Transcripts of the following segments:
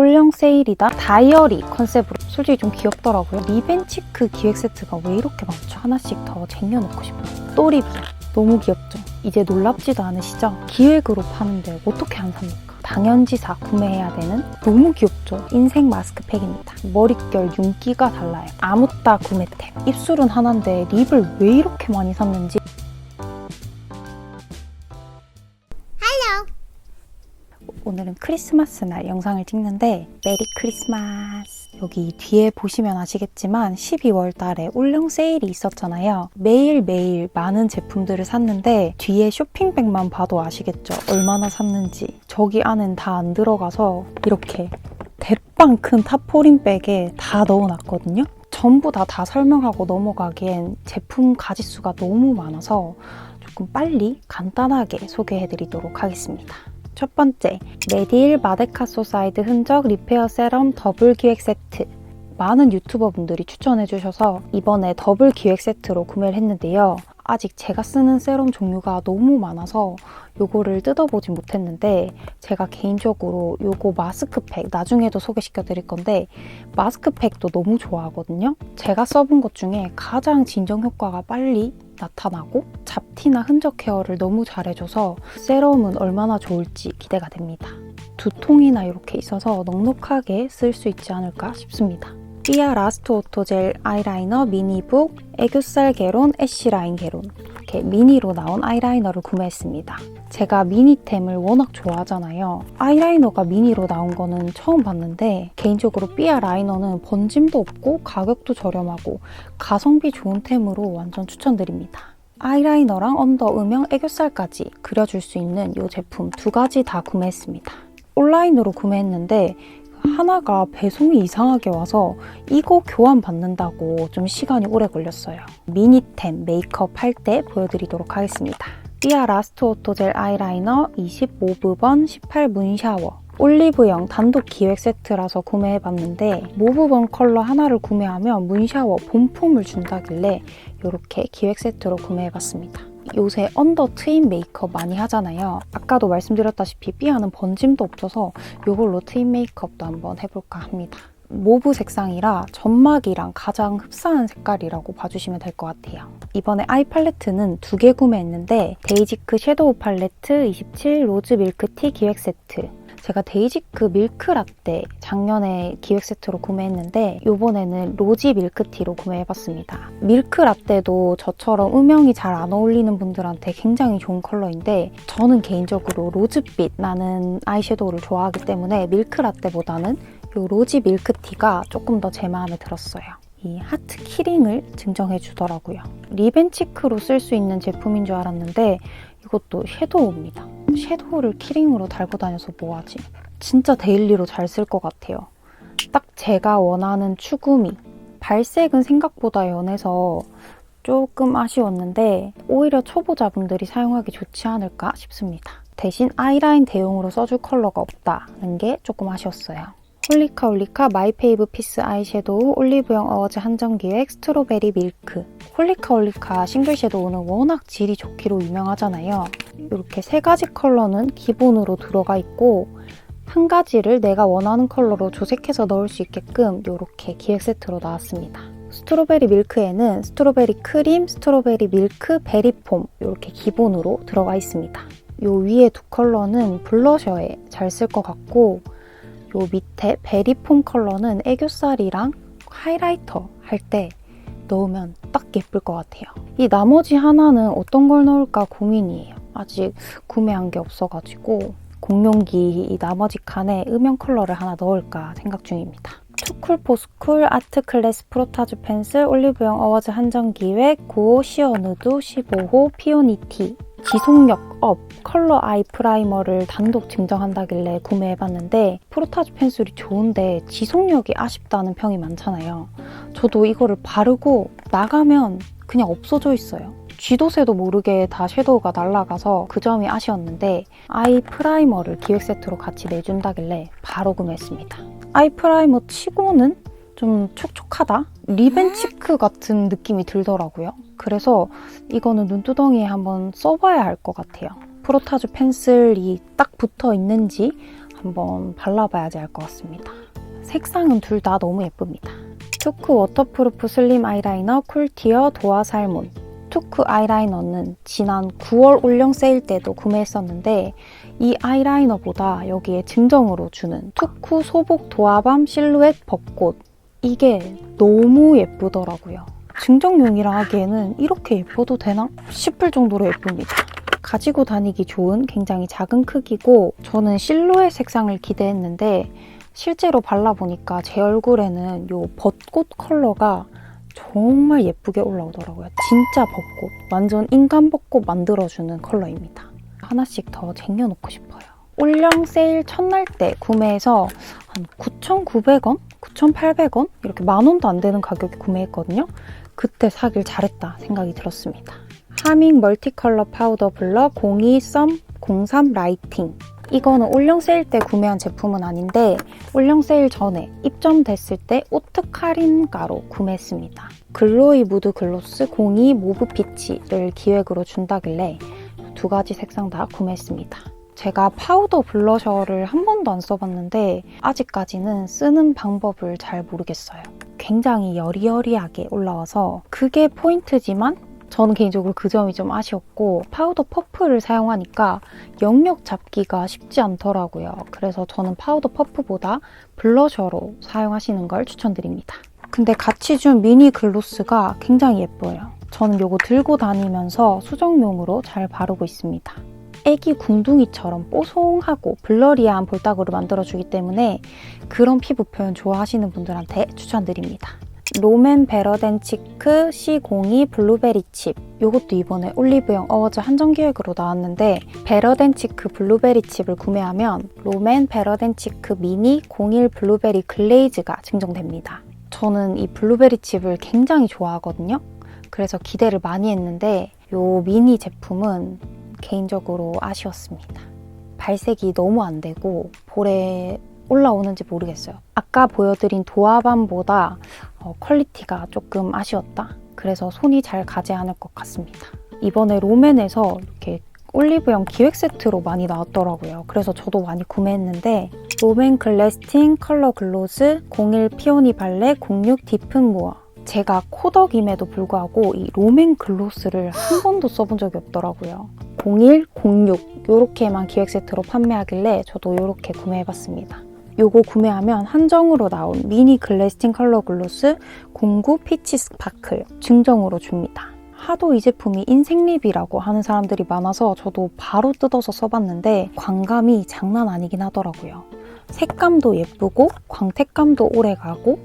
올영 세일이다 다이어리 컨셉으로 솔직히 좀 귀엽더라고요. 리벤치크 기획 세트가 왜 이렇게 많죠? 하나씩 더 쟁여놓고 싶어요. 또리비야. 너무 귀엽죠? 이제 놀랍지도 않으시죠? 기획으로 파는데 어떻게 안 삽니까? 당연지사 구매해야 되는 너무 귀엽죠? 인생 마스크팩입니다. 머릿결 윤기가 달라요. 아무따 구매템. 입술은 하나인데 립을 왜 이렇게 많이 샀는지 오늘은 크리스마스 날 영상을 찍는데 메리 크리스마스. 여기 뒤에 보시면 아시겠지만 12월 달에 올영 세일이 있었잖아요. 매일매일 많은 제품들을 샀는데 뒤에 쇼핑백만 봐도 아시겠죠? 얼마나 샀는지. 저기 안엔 다 안 들어가서 이렇게 대빵 큰 타포린 백에 다 넣어놨거든요. 전부 다 다 설명하고 넘어가기엔 제품 가지수가 너무 많아서 조금 빨리 간단하게 소개해드리도록 하겠습니다 첫 번째, 메디일 마데카소사이드 흔적 리페어 세럼 더블 기획 세트. 많은 유튜버 분들이 추천해 주셔서 이번에 더블 기획 세트로 구매를 했는데요. 아직 제가 쓰는 세럼 종류가 너무 많아서 요거를 뜯어보진 못했는데 제가 개인적으로 요거 마스크팩 나중에도 소개시켜 드릴 건데 마스크팩도 너무 좋아하거든요. 제가 써본 것 중에 가장 진정 효과가 빨리 나타나고 잡티나 흔적 케어를 너무 잘해줘서 세럼은 얼마나 좋을지 기대가 됩니다. 두 통이나 이렇게 있어서 넉넉하게 쓸 수 있지 않을까 싶습니다. 삐아 라스트 오토 젤 아이라이너 미니북 애교살 개론 애쉬라인 개론 이렇게 미니로 나온 아이라이너를 구매했습니다. 제가 미니템을 워낙 좋아하잖아요. 아이라이너가 미니로 나온 거는 처음 봤는데 개인적으로 삐아 라이너는 번짐도 없고 가격도 저렴하고 가성비 좋은 템으로 완전 추천드립니다. 아이라이너랑 언더 음영 애교살까지 그려줄 수 있는 이 제품 두 가지 다 구매했습니다. 온라인으로 구매했는데 하나가 배송이 이상하게 와서 이거 교환 받는다고 좀 시간이 오래 걸렸어요. 미니템 메이크업 할 때 보여드리도록 하겠습니다. 삐아 라스트 오토젤 아이라이너 25부번 18 문 샤워 올리브영 단독 기획 세트라서 구매해봤는데 모브번 컬러 하나를 구매하면 문샤워 본품을 준다길래 이렇게 기획 세트로 구매해봤습니다. 요새 언더 트임 메이크업 많이 하잖아요. 아까도 말씀드렸다시피 삐아는 번짐도 없어서 이걸로 트임 메이크업도 한번 해볼까 합니다. 모브 색상이라 점막이랑 가장 흡사한 색깔이라고 봐주시면 될 것 같아요. 이번에 아이 팔레트는 두 개 구매했는데 데이지크 섀도우 팔레트 27 로즈 밀크티 기획 세트 제가 데이지크 밀크 라떼 작년에 기획 세트로 구매했는데 이번에는 로지 밀크티로 구매해봤습니다. 밀크 라떼도 저처럼 음영이 잘 안 어울리는 분들한테 굉장히 좋은 컬러인데 저는 개인적으로 로즈빛 나는 아이섀도우를 좋아하기 때문에 밀크 라떼보다는 이 로지 밀크티가 조금 더 제 마음에 들었어요. 이 하트 키링을 증정해 주더라고요. 리벤치크로 쓸 수 있는 제품인 줄 알았는데 이것도 섀도우입니다. 섀도우를 키링으로 달고 다녀서 뭐하지? 진짜 데일리로 잘 쓸 것 같아요. 딱 제가 원하는 추구미. 발색은 생각보다 연해서 조금 아쉬웠는데 오히려 초보자분들이 사용하기 좋지 않을까 싶습니다. 대신 아이라인 대용으로 써줄 컬러가 없다는 게 조금 아쉬웠어요. 홀리카 홀리카 마이페이브 피스 아이섀도우 올리브영 어워즈 한정기획 스트로베리 밀크 홀리카 홀리카 싱글 섀도우는 워낙 질이 좋기로 유명하잖아요. 이렇게 세 가지 컬러는 기본으로 들어가 있고 한 가지를 내가 원하는 컬러로 조색해서 넣을 수 있게끔 이렇게 기획 세트로 나왔습니다. 스트로베리 밀크에는 스트로베리 크림, 스트로베리 밀크, 베리폼 이렇게 기본으로 들어가 있습니다. 이 위에 두 컬러는 블러셔에 잘 쓸 것 같고 요 밑에 베리폼 컬러는 애교살이랑 하이라이터 할 때 넣으면 딱 예쁠 것 같아요. 이 나머지 하나는 어떤 걸 넣을까 고민이에요. 아직 구매한 게 없어가지고 공룡기 이 나머지 칸에 음영 컬러를 하나 넣을까 생각 중입니다. 투쿨 포스쿨 아트 클래스 프로타주 펜슬 올리브영 어워즈 한정 기획 9호 시어누드 15호 피오니티 지속력 업 컬러 아이 프라이머를 단독 증정한다길래 구매해봤는데 프로타주 펜슬이 좋은데 지속력이 아쉽다는 평이 많잖아요. 저도 이거를 바르고 나가면 그냥 없어져 있어요. 쥐도새도 모르게 다 섀도우가 날아가서 그 점이 아쉬웠는데 아이 프라이머를 기획 세트로 같이 내준다길래 바로 구매했습니다. 아이 프라이머 치고는 좀 촉촉하다? 리벤치크 같은 느낌이 들더라고요. 그래서 이거는 눈두덩이에 한번 써봐야 할 것 같아요. 프로타주 펜슬이 딱 붙어 있는지 한번 발라봐야지 알 것 같습니다. 색상은 둘 다 너무 예쁩니다. 투크 워터프루프 슬림 아이라이너 쿨티어 도화 살몬 투크 아이라이너는 지난 9월 올영 세일 때도 구매했었는데 이 아이라이너보다 여기에 증정으로 주는 투쿠 소복 도화밤 실루엣 벚꽃 이게 너무 예쁘더라고요. 증정용이라 하기에는 이렇게 예뻐도 되나 싶을 정도로 예쁩니다. 가지고 다니기 좋은 굉장히 작은 크기고 저는 실루엣 색상을 기대했는데 실제로 발라보니까 제 얼굴에는 이 벚꽃 컬러가 정말 예쁘게 올라오더라고요. 진짜 벚꽃. 완전 인간 벚꽃 만들어주는 컬러입니다. 하나씩 더 쟁여놓고 싶어요. 올영 세일 첫날 때 구매해서 한 9,900원? 9,800원? 이렇게 만 원도 안 되는 가격에 구매했거든요. 그때 사길 잘했다 생각이 들었습니다. 하밍 멀티컬러 파우더 블러 02 썸 03 라이팅 이거는 올영 세일 때 구매한 제품은 아닌데 올영 세일 전에 입점됐을 때 오트 카린가로 구매했습니다. 글로이 무드 글로스 02 모브 피치를 기획으로 준다길래 두 가지 색상 다 구매했습니다. 제가 파우더 블러셔를 한 번도 안 써봤는데 아직까지는 쓰는 방법을 잘 모르겠어요. 굉장히 여리여리하게 올라와서 그게 포인트지만 저는 개인적으로 그 점이 좀 아쉬웠고 파우더 퍼프를 사용하니까 영역 잡기가 쉽지 않더라고요. 그래서 저는 파우더 퍼프보다 블러셔로 사용하시는 걸 추천드립니다. 근데 같이 준 미니 글로스가 굉장히 예뻐요. 저는 이거 들고 다니면서 수정용으로 잘 바르고 있습니다. 애기 궁둥이처럼 뽀송하고 블러리한 볼따구를 만들어주기 때문에 그런 피부 표현 좋아하시는 분들한테 추천드립니다. 롬앤 베러덴 치크 C02 블루베리 칩 이것도 이번에 올리브영 어워즈 한정 기획으로 나왔는데 베러덴 치크 블루베리 칩을 구매하면 롬앤 베러덴 치크 미니 01 블루베리 글레이즈가 증정됩니다. 저는 이 블루베리 칩을 굉장히 좋아하거든요. 그래서 기대를 많이 했는데 이 미니 제품은 개인적으로 아쉬웠습니다. 발색이 너무 안 되고 볼에 올라오는지 모르겠어요. 아까 보여드린 도화밤보다 어, 퀄리티가 조금 아쉬웠다. 그래서 손이 잘 가지 않을 것 같습니다. 이번에 롬앤에서 이렇게 올리브영 기획 세트로 많이 나왔더라고요. 그래서 저도 많이 구매했는데 롬앤 글래스팅 컬러 글로즈 01 피오니 발레 06 딥은 무어 제가 코덕임에도 불구하고 이 롬앤 글로스를 한 번도 써본 적이 없더라고요. 01, 06 이렇게만 기획 세트로 판매하길래 저도 이렇게 구매해봤습니다. 요거 구매하면 한정으로 나온 미니 글래스팅 컬러 글로스 09 피치 스파클 증정으로 줍니다. 하도 이 제품이 인생립이라고 하는 사람들이 많아서 저도 바로 뜯어서 써봤는데 광감이 장난 아니긴 하더라고요. 색감도 예쁘고 광택감도 오래가고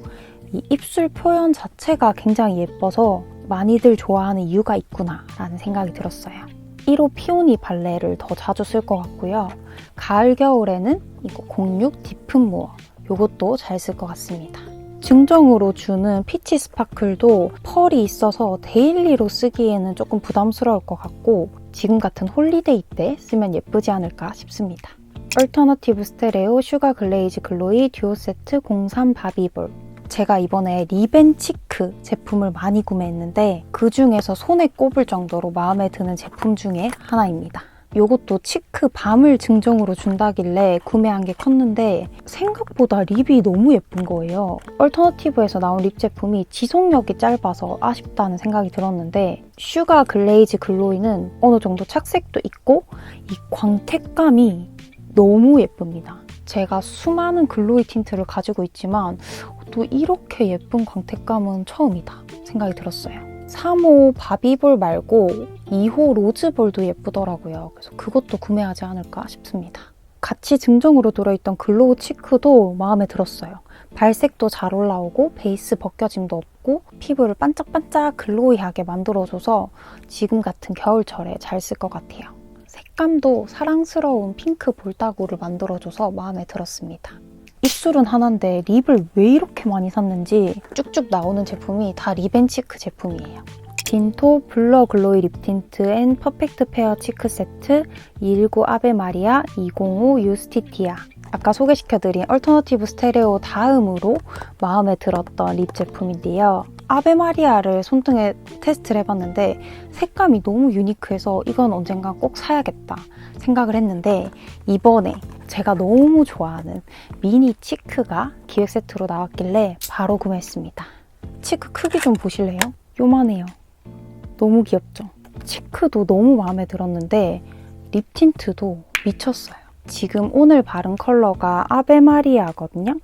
이 입술 표현 자체가 굉장히 예뻐서 많이들 좋아하는 이유가 있구나 라는 생각이 들었어요. 1호 피오니 발레를 더 자주 쓸 것 같고요. 가을, 겨울에는 이거 06 딥은 무어 이것도 잘 쓸 것 같습니다. 증정으로 주는 피치 스파클도 펄이 있어서 데일리로 쓰기에는 조금 부담스러울 것 같고 지금 같은 홀리데이 때 쓰면 예쁘지 않을까 싶습니다. 얼터너티브 스테레오 슈가 글레이즈 글로이 듀오 세트 03 바비볼 제가 이번에 리벤 치크 제품을 많이 구매했는데 그 중에서 손에 꼽을 정도로 마음에 드는 제품 중에 하나입니다. 이것도 치크 밤을 증정으로 준다길래 구매한 게 컸는데 생각보다 립이 너무 예쁜 거예요. 얼터너티브에서 나온 립 제품이 지속력이 짧아서 아쉽다는 생각이 들었는데 슈가 글레이즈 글로이는 어느 정도 착색도 있고 이 광택감이 너무 예쁩니다. 제가 수많은 글로이 틴트를 가지고 있지만 또 이렇게 예쁜 광택감은 처음이다 생각이 들었어요. 3호 바비볼 말고 2호 로즈볼도 예쁘더라고요. 그래서 그것도 구매하지 않을까 싶습니다. 같이 증정으로 들어있던 글로우 치크도 마음에 들었어요. 발색도 잘 올라오고 베이스 벗겨짐도 없고 피부를 반짝반짝 글로이하게 만들어줘서 지금 같은 겨울철에 잘 쓸 것 같아요. 색감도 사랑스러운 핑크 볼따구를 만들어줘서 마음에 들었습니다. 입술은 하나인데 립을 왜 이렇게 많이 샀는지 쭉쭉 나오는 제품이 다 리벤치크 제품이에요. 딘토 블러 글로이 립 틴트 앤 퍼펙트 페어 치크 세트 219 아베마리아 205 유스티티아 아까 소개시켜드린 얼터너티브 스테레오 다음으로 마음에 들었던 립 제품인데요. 아베마리아를 손등에 테스트를 해봤는데 색감이 너무 유니크해서 이건 언젠가 꼭 사야겠다 생각을 했는데 이번에 제가 너무 좋아하는 미니 치크가 기획 세트로 나왔길래 바로 구매했습니다. 치크 크기 좀 보실래요? 요만해요. 너무 귀엽죠? 치크도 너무 마음에 들었는데 립 틴트도 미쳤어요. 지금 오늘 바른 컬러가 아베마리아거든요.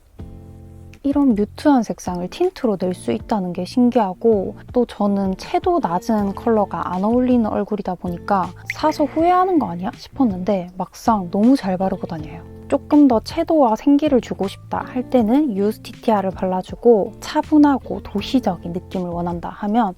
이런 뮤트한 색상을 틴트로 낼 수 있다는 게 신기하고 또 저는 채도 낮은 컬러가 안 어울리는 얼굴이다 보니까 사서 후회하는 거 아니야 싶었는데 막상 너무 잘 바르고 다녀요. 조금 더 채도와 생기를 주고 싶다 할 때는 유스티티아를 발라주고 차분하고 도시적인 느낌을 원한다 하면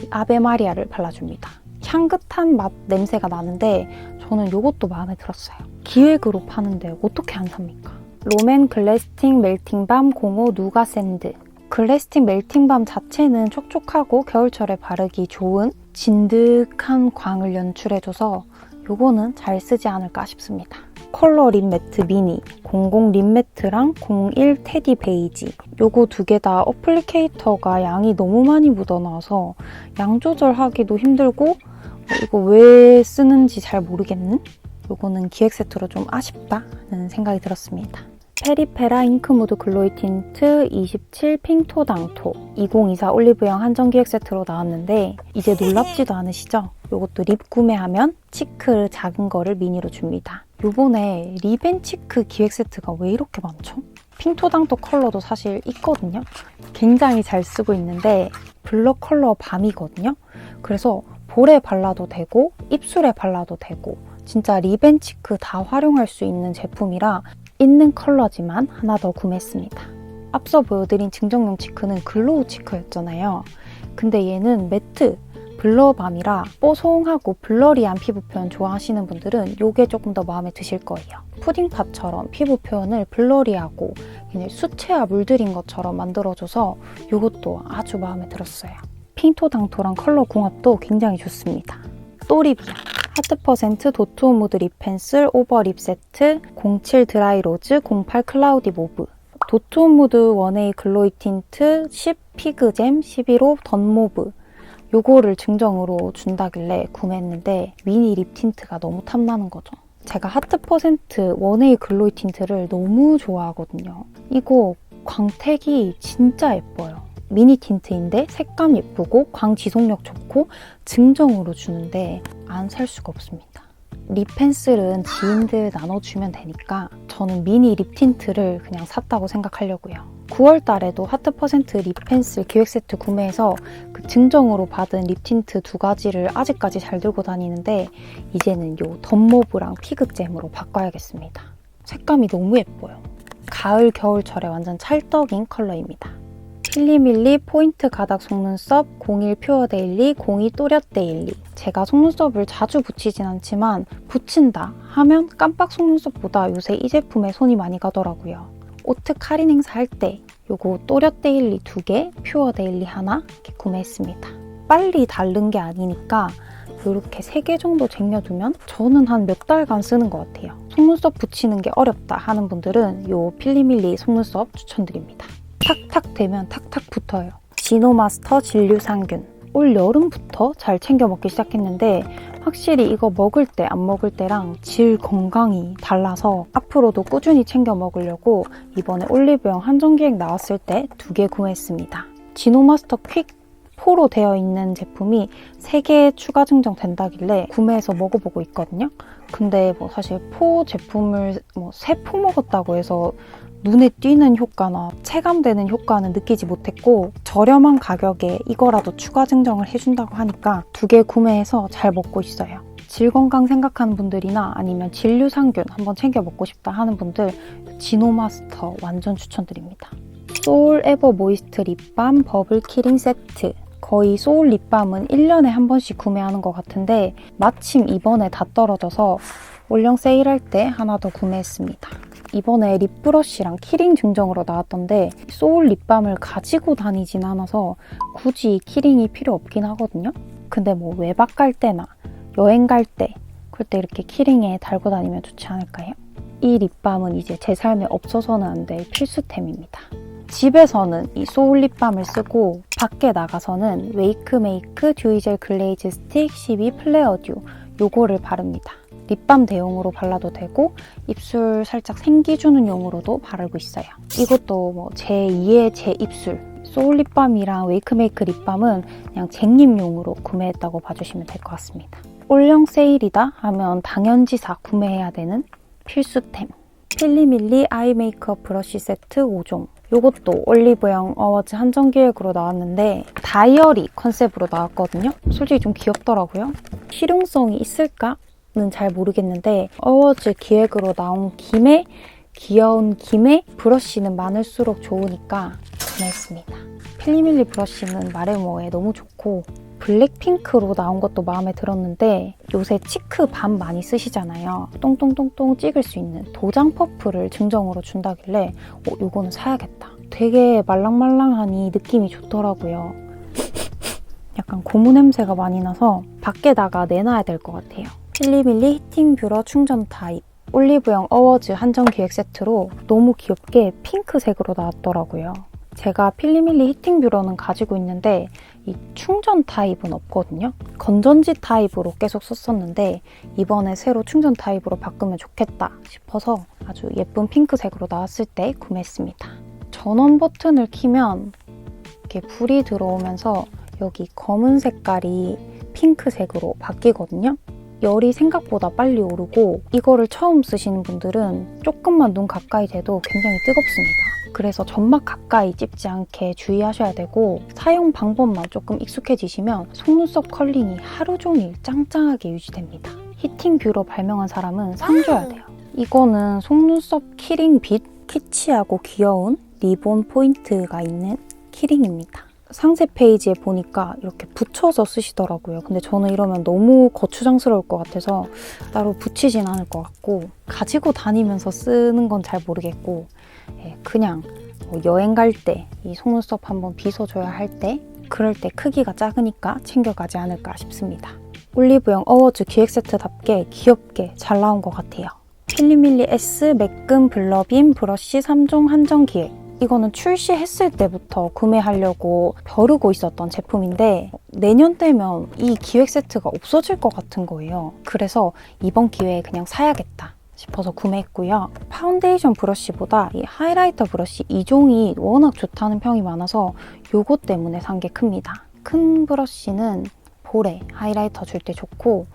이 아베마리아를 발라줍니다. 향긋한 맛 냄새가 나는데 저는 이것도 마음에 들었어요. 기획으로 파는데 어떻게 안 삽니까? 롬앤 글래스팅 멜팅밤 05 누가 샌드 글래스팅 멜팅밤 자체는 촉촉하고 겨울철에 바르기 좋은 진득한 광을 연출해줘서 요거는 잘 쓰지 않을까 싶습니다. 컬러 립 매트 미니 00립 매트랑 01 테디 베이지 요거 두 개 다 어플리케이터가 양이 너무 많이 묻어나와서 양 조절하기도 힘들고 어, 이거 왜 쓰는지 잘 모르겠는? 요거는 기획 세트로 좀 아쉽다는 생각이 들었습니다. 페리페라 잉크무드 글로이 틴트 27 핑토당토 2024 올리브영 한정 기획 세트로 나왔는데 이제 놀랍지도 않으시죠? 요것도 립 구매하면 치크 작은 거를 미니로 줍니다. 요번에 립앤 치크 기획 세트가 왜 이렇게 많죠? 핑토당토 컬러도 사실 있거든요. 굉장히 잘 쓰고 있는데 블러 컬러 밤이거든요. 그래서 볼에 발라도 되고 입술에 발라도 되고 진짜 립앤 치크 다 활용할 수 있는 제품이라 있는 컬러지만 하나 더 구매했습니다. 앞서 보여드린 증정용 치크는 글로우 치크였잖아요. 근데 얘는 매트 블러밤이라 뽀송하고 블러리한 피부 표현 좋아하시는 분들은 이게 조금 더 마음에 드실 거예요. 푸딩팝처럼 피부 표현을 블러리하고 그냥 수채화 물들인 것처럼 만들어줘서 이것도 아주 마음에 들었어요. 핑토당토랑 컬러 궁합도 굉장히 좋습니다. 또립이야. 하트% 도트 모드 립 펜슬 오버 립 세트 07 드라이 로즈 08 클라우디 모브 도트 모드 1A 글로이 틴트 10 피그잼 11호 던모브 요거를 증정으로 준다길래 구매했는데 미니 립 틴트가 너무 탐나는 거죠. 제가 하트 퍼센트 1A 글로이 틴트를 너무 좋아하거든요. 이거 광택이 진짜 예뻐요. 미니 틴트인데 색감 예쁘고 광 지속력 좋고 증정으로 주는데 안 살 수가 없습니다. 립 펜슬은 지인들 나눠주면 되니까 저는 미니 립 틴트를 그냥 샀다고 생각하려고요. 9월 달에도 하트 퍼센트 립 펜슬 기획 세트 구매해서 그 증정으로 받은 립 틴트 두 가지를 아직까지 잘 들고 다니는데 이제는 요 덤모브랑 피그잼으로 바꿔야겠습니다. 색감이 너무 예뻐요. 가을 겨울철에 완전 찰떡인 컬러입니다. 필리밀리 포인트 가닥 속눈썹 01 퓨어 데일리 02 또렷 데일리 제가 속눈썹을 자주 붙이진 않지만 붙인다 하면 깜빡 속눈썹보다 요새 이 제품에 손이 많이 가더라고요. 오트 할인 행사 할 때 요거 또렷 데일리 두 개, 퓨어 데일리 하나 이렇게 구매했습니다. 빨리 닳는 게 아니니까 이렇게 세개 정도 쟁여두면 저는 한 몇 달간 쓰는 것 같아요. 속눈썹 붙이는 게 어렵다 하는 분들은 요 필리밀리 속눈썹 추천드립니다. 탁탁 되면 탁탁 붙어요. 지노마스터 진류상균. 올 여름부터 잘 챙겨 먹기 시작했는데 확실히 이거 먹을 때 안 먹을 때랑 질 건강이 달라서 앞으로도 꾸준히 챙겨 먹으려고 이번에 올리브영 한정기획 나왔을 때 두 개 구매했습니다. 지노마스터 퀵 4로 되어 있는 제품이 3개 추가 증정된다길래 구매해서 먹어보고 있거든요. 근데 뭐 사실 포 제품을 뭐 세 포 먹었다고 해서 눈에 띄는 효과나 체감되는 효과는 느끼지 못했고 저렴한 가격에 이거라도 추가 증정을 해준다고 하니까 두 개 구매해서 잘 먹고 있어요. 질 건강 생각하는 분들이나 아니면 진류상균 한번 챙겨 먹고 싶다 하는 분들 지노마스터 완전 추천드립니다. 소울 에버 모이스트 립밤 버블 키링 세트 거의 소울 립밤은 1년에 한 번씩 구매하는 것 같은데 마침 이번에 다 떨어져서 올영 세일할 때 하나 더 구매했습니다. 이번에 립브러쉬랑 키링 증정으로 나왔던데 소울 립밤을 가지고 다니진 않아서 굳이 키링이 필요 없긴 하거든요. 근데 뭐 외박 갈 때나 여행 갈 때 그럴 때 이렇게 키링에 달고 다니면 좋지 않을까요? 이 립밤은 이제 제 삶에 없어서는 안 될 필수템입니다. 집에서는 이 소울 립밤을 쓰고 밖에 나가서는 웨이크메이크 듀이젤 글레이즈 스틱 12 플레어 듀 요거를 바릅니다. 립밤 대용으로 발라도 되고 입술 살짝 생기 주는 용으로도 바르고 있어요. 이것도 뭐 제2의 제 입술 소울 립밤이랑 웨이크메이크 립밤은 그냥 쟁립용으로 구매했다고 봐주시면 될 것 같습니다. 올영 세일이다 하면 당연지사 구매해야 되는 필수템 필리밀리 아이 메이크업 브러쉬 세트 5종 이것도 올리브영 어워즈 한정 기획으로 나왔는데 다이어리 컨셉으로 나왔거든요. 솔직히 좀 귀엽더라고요. 실용성이 있을까는 잘 모르겠는데 어워즈 기획으로 나온 김에 귀여운 김에 브러쉬는 많을수록 좋으니까 구매했습니다. 필리밀리 브러쉬는 마레모에 너무 좋고 블랙핑크로 나온 것도 마음에 들었는데 요새 치크 밤 많이 쓰시잖아요. 똥똥똥똥 찍을 수 있는 도장 퍼프를 증정으로 준다길래 어, 요거는 사야겠다. 되게 말랑말랑하니 느낌이 좋더라고요. 약간 고무 냄새가 많이 나서 밖에다가 내놔야 될 것 같아요. 필리밀리 히팅 뷰러 충전 타입 올리브영 어워즈 한정 기획 세트로 너무 귀엽게 핑크색으로 나왔더라고요. 제가 필리밀리 히팅 뷰러는 가지고 있는데 이 충전 타입은 없거든요. 건전지 타입으로 계속 썼었는데 이번에 새로 충전 타입으로 바꾸면 좋겠다 싶어서 아주 예쁜 핑크색으로 나왔을 때 구매했습니다. 전원 버튼을 키면 이렇게 불이 들어오면서 여기 검은 색깔이 핑크색으로 바뀌거든요. 열이 생각보다 빨리 오르고 이거를 처음 쓰시는 분들은 조금만 눈 가까이 대도 굉장히 뜨겁습니다. 그래서 점막 가까이 찝지 않게 주의하셔야 되고 사용 방법만 조금 익숙해지시면 속눈썹 컬링이 하루 종일 짱짱하게 유지됩니다. 히팅 뷰러 발명한 사람은 상 줘야 돼요. 이거는 속눈썹 키링 빛 키치하고 귀여운 리본 포인트가 있는 키링입니다. 상세 페이지에 보니까 이렇게 붙여서 쓰시더라고요. 근데 저는 이러면 너무 거추장스러울 것 같아서 따로 붙이진 않을 것 같고 가지고 다니면서 쓰는 건 잘 모르겠고 예, 그냥 뭐 여행 갈 때 이 속눈썹 한번 빗어줘야 할 때 그럴 때 크기가 작으니까 챙겨가지 않을까 싶습니다. 올리브영 어워즈 기획 세트답게 귀엽게 잘 나온 것 같아요. 필리밀리 S 매끈 블러빔 브러쉬 3종 한정 기획 이거는 출시했을 때부터 구매하려고 벼르고 있었던 제품인데 내년 되면 이 기획 세트가 없어질 것 같은 거예요. 그래서 이번 기회에 그냥 사야겠다. 싶어서 구매했고요. 파운데이션 브러쉬보다 이 하이라이터 브러쉬 2종이 워낙 좋다는 평이 많아서 요거 때문에 산 게 큽니다. 큰 브러쉬는 볼에 하이라이터 줄 때 좋고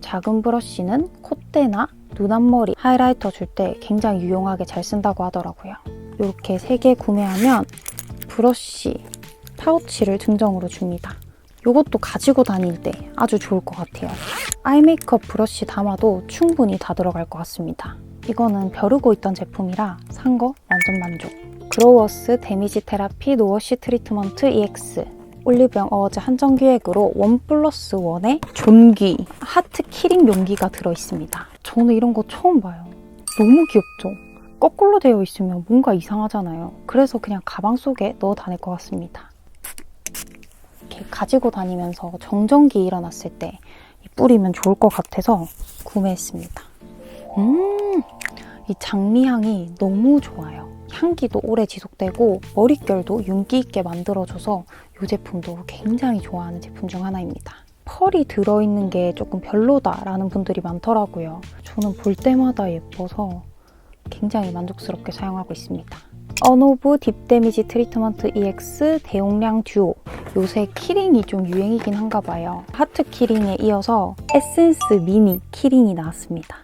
작은 브러쉬는 콧대나 눈 앞머리 하이라이터 줄 때 굉장히 유용하게 잘 쓴다고 하더라고요. 이렇게 3개 구매하면 브러쉬 파우치를 증정으로 줍니다. 이것도 가지고 다닐 때 아주 좋을 것 같아요. 아이 메이크업 브러쉬 담아도 충분히 다 들어갈 것 같습니다. 이거는 벼르고 있던 제품이라 산 거 완전 만족. 그로워스 데미지 테라피 노워시 트리트먼트 EX 올리브영 어워즈 한정 기획으로 원 플러스 원에 존귀 하트 키링 용기가 들어있습니다. 저는 이런 거 처음 봐요. 너무 귀엽죠? 거꾸로 되어 있으면 뭔가 이상하잖아요. 그래서 그냥 가방 속에 넣어 다닐 것 같습니다. 이렇게 가지고 다니면서 정전기 일어났을 때 뿌리면 좋을 것 같아서 구매했습니다. 음, 이 장미향이 너무 좋아요. 향기도 오래 지속되고 머릿결도 윤기 있게 만들어줘서 이 제품도 굉장히 좋아하는 제품 중 하나입니다. 펄이 들어있는 게 조금 별로다라는 분들이 많더라고요. 저는 볼 때마다 예뻐서 굉장히 만족스럽게 사용하고 있습니다. 언오브 딥 데미지 트리트먼트 EX 대용량 듀오 요새 키링이 좀 유행이긴 한가 봐요. 하트 키링에 이어서 에센스 미니 키링이 나왔습니다.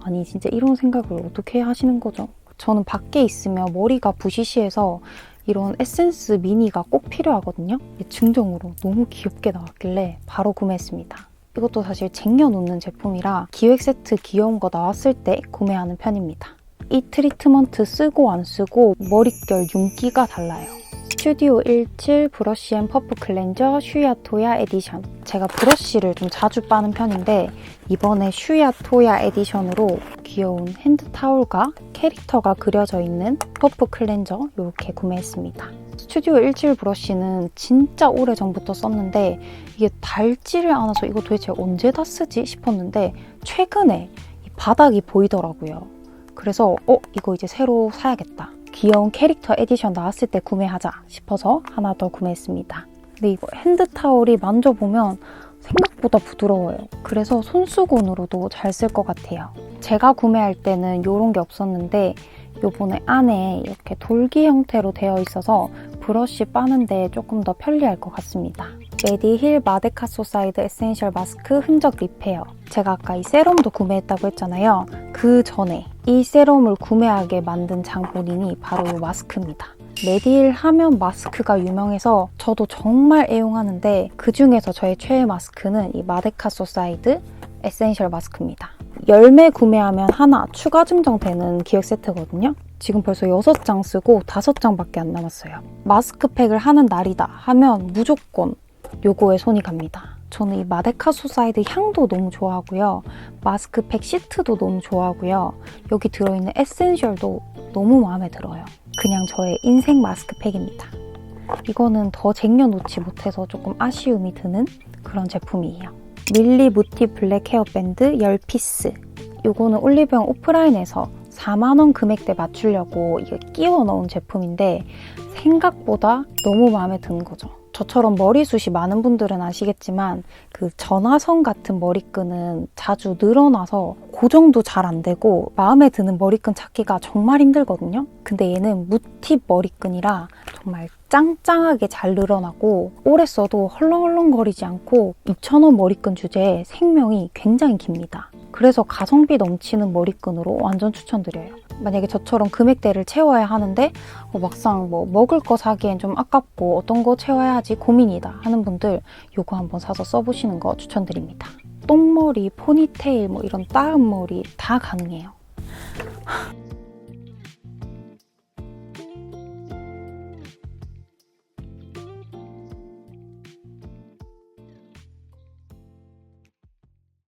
아니 진짜 이런 생각을 어떻게 하시는 거죠? 저는 밖에 있으면 머리가 부시시해서 이런 에센스 미니가 꼭 필요하거든요. 증정으로 너무 귀엽게 나왔길래 바로 구매했습니다. 이것도 사실 쟁여놓는 제품이라 기획 세트 귀여운 거 나왔을 때 구매하는 편입니다. 이 트리트먼트 쓰고 안 쓰고 머릿결 윤기가 달라요. 스튜디오 17 브러쉬 앤 퍼프 클렌저 슈야 토야 에디션. 제가 브러쉬를 좀 자주 빠는 편인데 이번에 슈야 토야 에디션으로 귀여운 핸드타올과 캐릭터가 그려져 있는 퍼프 클렌저 이렇게 구매했습니다. 스튜디오 17 브러쉬는 진짜 오래 전부터 썼는데 이게 닳지를 않아서 이거 도대체 언제 다 쓰지 싶었는데 최근에 이 바닥이 보이더라고요. 그래서 어 이거 이제 새로 사야겠다 귀여운 캐릭터 에디션 나왔을 때 구매하자 싶어서 하나 더 구매했습니다. 근데 이거 핸드타올이 만져보면 생각보다 부드러워요. 그래서 손수건으로도 잘 쓸 것 같아요. 제가 구매할 때는 이런 게 없었는데 요번에 안에 이렇게 돌기 형태로 되어 있어서 브러쉬 빠는데 조금 더 편리할 것 같습니다. 메디힐 마데카 소 사이드 에센셜 마스크 흔적 리페어. 제가 아까 이 세럼도 구매했다고 했잖아요. 그 전에 이 세럼을 구매하게 만든 장본인이 바로 이 마스크입니다. 메디힐 하면 마스크가 유명해서 저도 정말 애용하는데 그 중에서 저의 최애 마스크는 이 마데카 소사이드 에센셜 마스크입니다. 열매 구매하면 하나 추가 증정되는 기획 세트거든요. 지금 벌써 6장 쓰고 5장밖에 안 남았어요. 마스크팩을 하는 날이다 하면 무조건 요거에 손이 갑니다. 저는 이 마데카 소사이드 향도 너무 좋아하고요. 마스크팩 시트도 너무 좋아하고요. 여기 들어있는 에센셜도 너무 마음에 들어요. 그냥 저의 인생 마스크팩입니다. 이거는 더 쟁여놓지 못해서 조금 아쉬움이 드는 그런 제품이에요. 밀리 무티 블랙 헤어밴드 10피스. 요거는 올리브영 오프라인에서 4만원 금액대 맞추려고 이게 끼워 넣은 제품인데 생각보다 너무 마음에 드는 거죠. 저처럼 머리숱이 많은 분들은 아시겠지만 그 전화선 같은 머리끈은 자주 늘어나서 고정도 잘 안 되고 마음에 드는 머리끈 찾기가 정말 힘들거든요. 근데 얘는 무팁 머리끈이라 정말 짱짱하게 잘 늘어나고 오래 써도 헐렁헐렁거리지 않고 2,000원 머리끈 주제에 생명이 굉장히 깁니다. 그래서 가성비 넘치는 머리끈으로 완전 추천드려요. 만약에 저처럼 금액대를 채워야 하는데 어, 막상 뭐 먹을 거 사기엔 좀 아깝고 어떤 거 채워야 하지 고민이다 하는 분들 이거 한번 사서 써보시는 거 추천드립니다. 똥머리, 포니테일 뭐 이런 따은 머리 다 가능해요.